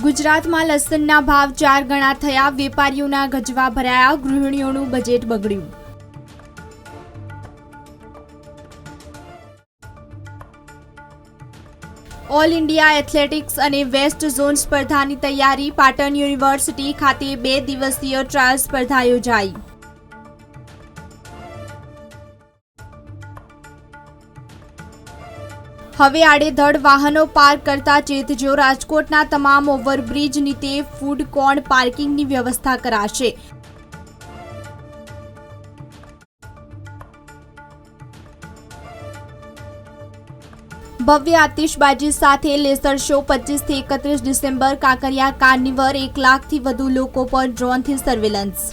ગુજરાતમાં લસણના ભાવ ચાર ગણા થયા, વેપારીઓના ગજવા ભરાયા, ગૃહિણીઓનું બજેટ બગડ્યું. ઓલ ઇન્ડિયા એથ્લેટિક્સ અને વેસ્ટ ઝોન સ્પર્ધાની તૈયારી પાટણ યુનિવર્સિટી ખાતે બે દિવસીય ટ્રાયલ સ્પર્ધા યોજાઈ. હવે આડેધડ વાહનો પાર્ક કરતા ચેતજો રાજકોટના તમામ ઓવરબ્રિજ નીતે ફૂડ કોર્ન પાર્કિંગની વ્યવસ્થા કરાશે. ભવ્ય આતિશબાજી સાથે લેસર શો પચીસથી એકત્રીસ ડિસેમ્બર કાંકરિયા કાર્નિવર એક લાખથી વધુ લોકો પર ડ્રોનથી સર્વેલન્સ.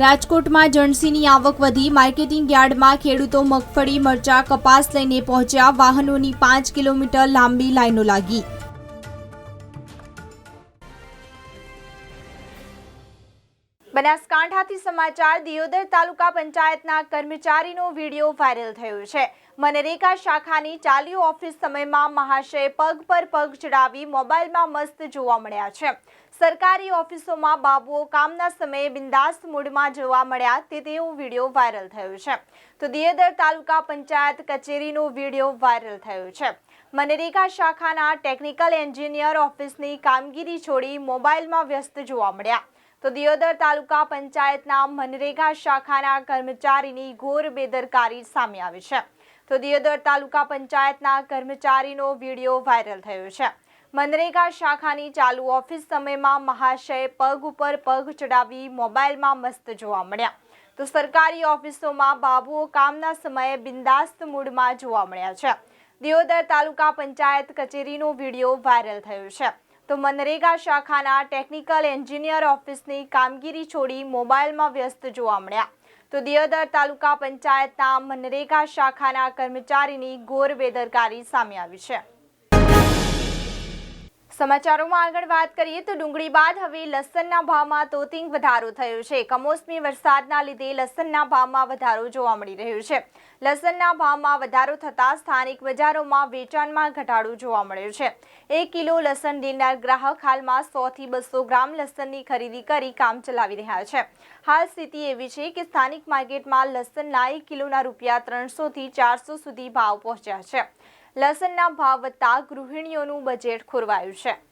રાજકોટમાં જણસીની આવક વધી. માર્કેટિંગ યાર્ડમાં ખેડૂતો મગફળી, મરચા, કપાસ લઈને પહોંચ્યા. વાહનોની પાંચ કિલોમીટર લાંબી લાઈનો લાગી. બનાસકાંઠાથી સમાચાર. દિયોદર તાલુકા પંચાયતના કર્મચારીનો વીડિયો વાયરલ થયો છે. મનરેગા શાખાની ચાલી ઓફિસ સમયમાં મહાશય પગ પર પગ ચડાવી મોબાઈલમાં મસ્ત જોવા મળ્યા છે. સરકારી ઓફિસોમાં બાબુઓ કામના સમયે બિંદાસ મૂડમાં જોવા મળ્યા તે તેવો વીડિયો વાયરલ થયો છે. તો દિયોદર તાલુકા પંચાયત કચેરીનો વીડિયો વાયરલ થયો છે. મનરેગા શાખાના ટેકનિકલ એન્જિનિયર ઓફિસની કામગીરી છોડી મોબાઈલમાં વ્યસ્ત જોવા મળ્યા. તો દિયોદર તાલુકા પંચાયતના મનરેગા શાખાના કર્મચારીની ઘોર બેદરકારી સામે આવી છે. તો દિયોદર તાલુકા પંચાયતના કર્મચારીનો વીડિયો વાયરલ થયો છે. મનરેગા શાખાની ચાલુ ઓફિસ સમયમાં મહાશય પગ ઉપર પગ ચડાવી મોબાઈલમાં મસ્ત જોવા મળ્યા. તો સરકારી ઓફિસોમાં બાબુઓ કામના સમયે બિંદાસ્ત મૂડમાં જોવા મળ્યા છે. દિયોદર તાલુકા પંચાયત કચેરીનો વીડિયો વાયરલ થયો છે. તો મનરેગા શાખાના ટેકનિકલ એન્જિનિયર ઓફિસની કામગીરી છોડી મોબાઈલમાં વ્યસ્ત જોવા મળ્યા. તો દિયોદર તાલુકા પંચાયતના મનરેગા શાખાના કર્મચારીની ઘોર બેદરકારી સામે આવી છે. સમાચારોમાં આગળ વાત કરીએ તો ડુંગળી બાદ હવે લસણના ભાવમાં તોતિંગ વધારો થયો છે. કમોસમી વરસાદના લીધે લસણના ભાવમાં વધારો જોવા મળી રહ્યો છે. લસણના ભાવમાં વધારો થતાં સ્થાનિક બજારોમાં વેચાણમાં ઘટાડો જોવા મળ્યો છે. એક કિલો લસણ લેનાર ગ્રાહક હાલમાં સોથી બસો ગ્રામ લસણની ખરીદી કરી કામ ચલાવી રહ્યા છે. હાલ સ્થિતિ એવી છે કે સ્થાનિક માર્કેટમાં લસણના એક કિલોના રૂપિયા ત્રણસોથી ચારસો સુધી ભાવ પહોંચ્યા છે. લસણના ભાવ વધતા ગૃહિણીઓનું બજેટ ખોરવાયું છે.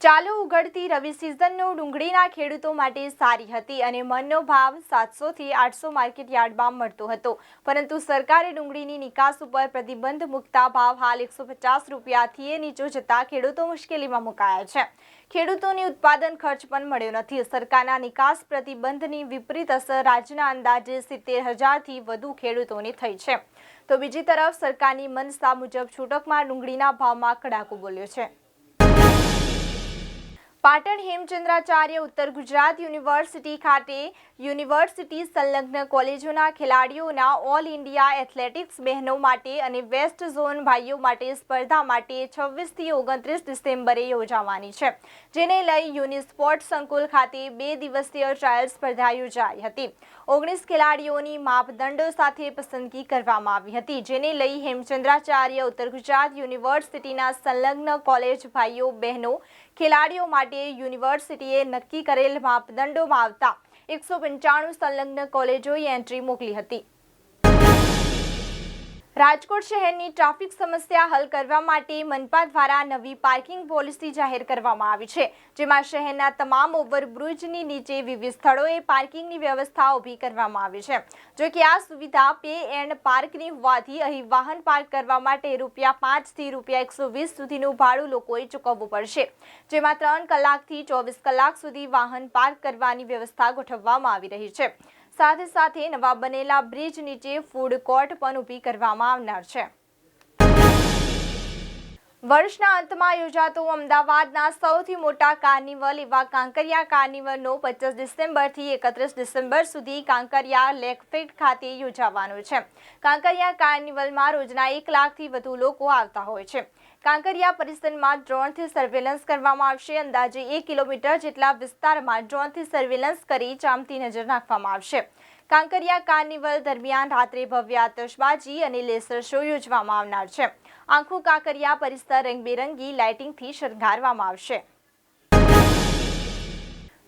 ચાલુ ઉગડતી રવિ સિઝનનો ડુંગળીના ખેડૂતો માટે સારી હતી અને મનનો ભાવ સાતસોથી આઠસો માર્કેટ યાર્ડમાં મળતો હતો. પરંતુ સરકારે ડુંગળીની નિકાસ ઉપર પ્રતિબંધ મૂકતા ભાવ હાલ એકસો પચાસ રૂપિયાથી એ નીચો જતા ખેડૂતો મુશ્કેલીમાં મુકાયા છે. ખેડૂતોની ઉત્પાદન ખર્ચ પણ મળ્યો નથી. સરકારના નિકાસ પ્રતિબંધની વિપરીત અસર રાજ્યના અંદાજે સિત્તેર હજારથી વધુ ખેડૂતોને થઈ છે. તો બીજી તરફ સરકારની મનસા મુજબ છૂટકમાં ડુંગળીના ભાવમાં કડાકો બોલ્યો છે. પાટણ હેમચંદ્રાચાર્ય ઉત્તર ગુજરાત યુનિવર્સિટી ખાતે યુનિવર્સિટી સંલગ્ન કોલેજોના ખેલાડીઓના ઓલ ઇન્ડિયા એથ્લેટિક્સ બહેનો માટે અને વેસ્ટ ઝોન ભાઈઓ માટે સ્પર્ધા માટે છવ્વીસથી ઓગણત્રીસ ડિસેમ્બરે યોજાવાની છે, જેને લઈ યુનિસ્પોર્ટ સંકુલ ખાતે બે દિવસીય ટ્રાયલ સ્પર્ધા યોજાઈ હતી. ઓગણીસ ખેલાડીઓની માપદંડો સાથે પસંદગી કરવામાં આવી હતી, જેને લઈ હેમચંદ્રાચાર્ય ઉત્તર ગુજરાત યુનિવર્સિટીના સંલગ્ન કોલેજ ભાઈઓ બહેનો ખેલાડીઓ માટે યુનિવર્સિટીએ નક્કી કરેલ માપદંડોમાં આવતા એકસો પંચાણું સંલગ્ન કોલેજોએ એન્ટ્રી મોકલી હતી. રાજકોટ શહેરની ટ્રાફિક સમસ્યા હલ કરવા માટે મનપા દ્વારા નવી પાર્કિંગ પોલિસી જાહેર કરવામાં આવી છે, જેમાં શહેરના તમામ ઓવરબ્રિજની નીચે વિવિધ સ્થળોએ પાર્કિંગની વ્યવસ્થા ઊભી કરવામાં આવી છે. જો કે આ સુવિધા પે એન્ડ પાર્કની હોવાથી અહીં વાહન પાર્ક કરવા માટે રૂપિયા પાંચથી રૂપિયા એકસો વીસ સુધીનું ભાડું લોકોએ ચૂકવવું પડશે, જેમાં ત્રણ કલાકથી ચોવીસ કલાક સુધી વાહન પાર્ક કરવાની વ્યવસ્થા ગોઠવવામાં આવી રહી છે. સાથે સાથે નવા બનેલા બ્રિજ નીચે ફૂડ કોર્ટ પણ ઊભી કરવામાં આવનાર છે. વર્ષના અંતમાં યોજાતો અમદાવાદના સૌથી મોટા કાર્નિવલ એવા કાંકરિયા કાર્નિવલનો પચીસ ડિસેમ્બરથી એકત્રીસ ડિસેમ્બર સુધી કાંકરિયા લેકફેટ ખાતે યોજાવાનો છે. કાંકરિયા કાર્નિવલમાં રોજના એક લાખથી વધુ લોકો આવતા હોય છે. કાંકરિયા પરિસરમાં ડ્રોનથી સર્વેલન્સ કરવામાં આવશે. અંદાજે એક કિલોમીટર જેટલા વિસ્તારમાં ડ્રોનથી સર્વેલન્સ કરી ચામતી નજર નાખવામાં આવશે. કાંકરિયા કાર્નિવલ દરમિયાન રાત્રે ભવ્ય આતશબાજી અને લેસર શો યોજવામાં આવનાર છે. આખું કાંકરિયા પરિસર રંગબેરંગી લાઇટિંગથી શણગારવામાં આવશે.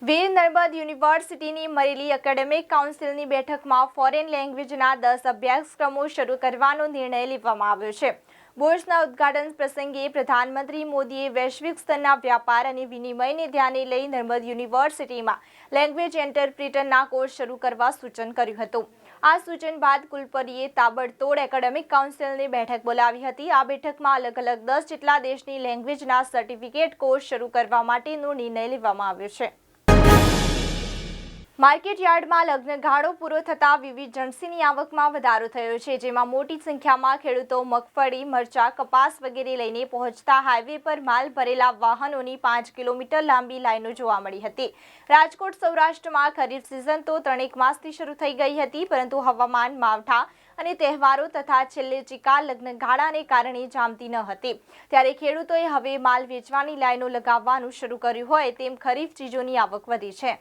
વીર નર્મદ યુનિવર્સિટીની મળેલી એકેડેમિક કાઉન્સિલની બેઠકમાં ફોરેન લેંગ્વેજના દસ અભ્યાસક્રમો શરૂ કરવાનો નિર્ણય લેવામાં આવ્યો છે. બોર્ડના ઉદ્ઘાટન પ્રસંગે પ્રધાનમંત્રી મોદીએ વૈશ્વિક સ્તરના વ્યાપાર અને વિનિમયને ધ્યાને લઈ નર્મદ યુનિવર્સિટીમાં લેંગ્વેજ એન્ટરપ્રિટરના કોર્સ શરૂ કરવા સૂચન કર્યું હતું. આ સૂચન બાદ કુલપતિએ તાબડતોડ એકેડેમિક કાઉન્સિલની બેઠક બોલાવી હતી. આ બેઠકમાં અલગ અલગ દસ જેટલા દેશની લેંગ્વેજના સર્ટિફિકેટ કોર્સ શરૂ કરવા માટેનો નિર્ણય લેવામાં આવ્યો છે. માર્કેટ યાર્ડમાં લગ્ન ગાળો પૂરો થતાં વિવિધ જણસીની આવકમાં વધારો થયો છે, જેમાં મોટી સંખ્યામાં ખેડૂતો મગફળી, મરચા, કપાસ વગેરે લઈને પહોંચતા હાઈવે પર માલ ભરેલા વાહનોની પાંચ કિલોમીટર લાંબી લાઈનો જોવા મળી હતી. રાજકોટ સૌરાષ્ટ્રમાં ખરીફ સિઝન તો ત્રણેક માસથી શરૂ થઈ ગઈ હતી, પરંતુ હવામાન માવઠા અને તહેવારો તથા છેલ્લે ચિકા લગ્ન ગાળાને કારણે જામતી ન હતી. ત્યારે ખેડૂતોએ હવે માલ વેચવાની લાઈનો લગાવવાનું શરૂ કર્યું હોય તેમ ખરીફ ચીજોની આવક વધી છે.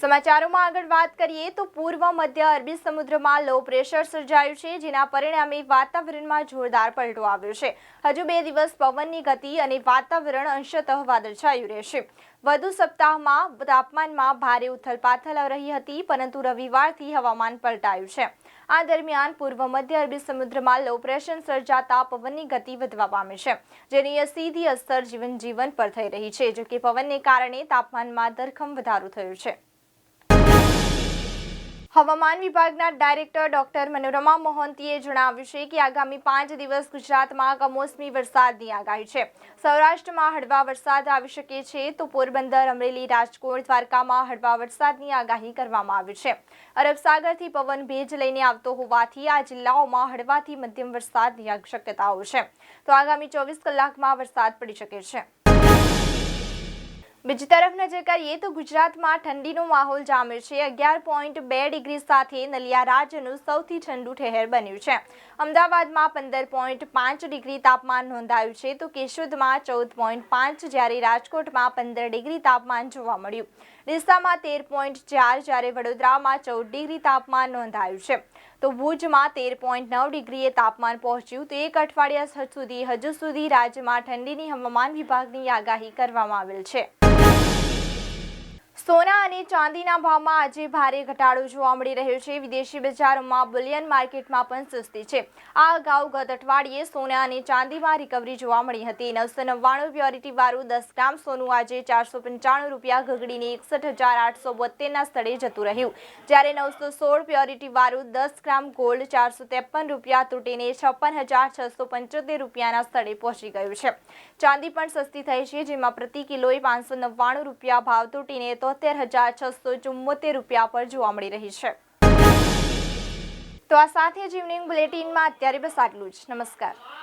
સમાચારોમાં આગળ વાત કરીએ તો પૂર્વ મધ્ય અરબી સમુદ્રમાં લો પ્રેશર સર્જાયું છે, જેના પરિણામે વાતાવરણમાં જોરદાર પલટો આવ્યો છે. હજુ બે દિવસ પવનની ગતિ અને વાતાવરણ અંશતઃ વાદળછાયું રહેશે. વધુ સપ્તાહમાં તાપમાનમાં ભારે ઉથલપાથલ રહી હતી, પરંતુ રવિવારથી હવામાન પલટાયું છે. આ દરમિયાન પૂર્વ મધ્ય અરબી સમુદ્રમાં લો પ્રેશર સર્જાતા પવનની ગતિ વધવા પામી છે, જેની સીધી અસર જીવન જીવન પર થઈ રહી છે, જોકે પવનને કારણે તાપમાનમાં ધરખમ વધારો થયો છે. હવામાન વિભાગના ડાયરેક્ટર ડોક્ટર મનોરમા મોહંતીએ જણાવ્યું છે કે આગામી પાંચ દિવસ ગુજરાતમાં કમોસમી વરસાદની આગાહી છે. સૌરાષ્ટ્રમાં હળવા વરસાદ આવી શકે છે તો પોરબંદર, અમરેલી, રાજકોટ, દ્વારકામાં હળવા વરસાદની આગાહી કરવામાં આવી છે. અરબ સાગરથી પવન ભેજ લઈને આવતો હોવાથી આ જિલ્લાઓમાં હળવાથી મધ્યમ વરસાદની શક્યતાઓ છે. તો આગામી ચોવીસ કલાકમાં વરસાદ પડી શકે છે. બીજી તરફ નજર કરીએ તો ગુજરાતમાં ઠંડીનો માહોલ જામ્યો છે. અગિયાર પોઈન્ટ બે ડિગ્રી સાથે નલિયા રાજ્યનું સૌથી ઠંડુ ઠહેર બન્યું છે. અમદાવાદમાં પંદર પોઈન્ટ પાંચ ડિગ્રી તાપમાન નોંધાયું છે. તો કેશોદમાં ચૌદ પોઈન્ટ પાંચ જ્યારે રાજકોટમાં પંદર ડિગ્રી તાપમાન જોવા મળ્યું. ડીસામાં તેર પોઈન્ટ ચાર જ્યારે વડોદરામાં ચૌદ ડિગ્રી તાપમાન નોંધાયું છે. તો ભુજમાં તેર પોઈન્ટ નવ ડિગ્રીએ તાપમાન પહોંચ્યું. તો એક અઠવાડિયા સુધી, હજુ સુધી રાજ્યમાં ઠંડીની હવામાન વિભાગની આગાહી કરવામાં આવેલ છે. સોના અને ચાંદીના ભાવમાં આજે ભારે ઘટાડો જોવા મળી રહ્યો છે. વિદેશી બજારોમાં બુલિયન માર્કેટમાં પણ સસ્તી છે. આ અગાઉ ગત અઠવાડિયે સોના અને ચાંદીમાં રિકવરી જોવા મળી હતી. નવસો નવ્વાણું પ્યોરિટી વાળું દસ ગ્રામ સોનું આજે ચારસો પંચાણું રૂપિયા ઘગડીને એકસઠ હજાર આઠસો બોતેરના સ્થળે જતું રહ્યું. જ્યારે નવસો સોળ પ્યોરિટી વાળું દસ ગ્રામ ગોલ્ડ ચારસો ત્રેપન રૂપિયા તૂટીને છપ્પન હજાર છસો પંચોતેર રૂપિયાના સ્થળે પહોંચી ગયું છે. ચાંદી પણ સસ્તી થઈ છે, જેમાં પ્રતિ કિલોએ પાંચસો નવ્વાણું રૂપિયા ભાવ તૂટીને તો તોતેર હજાર છસો ચુમ્મોતેર રૂપિયા પર જોવા મળી રહી છે. તો આ સાથે જ ઇવનિંગ બુલેટિનમાં અત્યારે બસ આટલું જ. નમસ્કાર.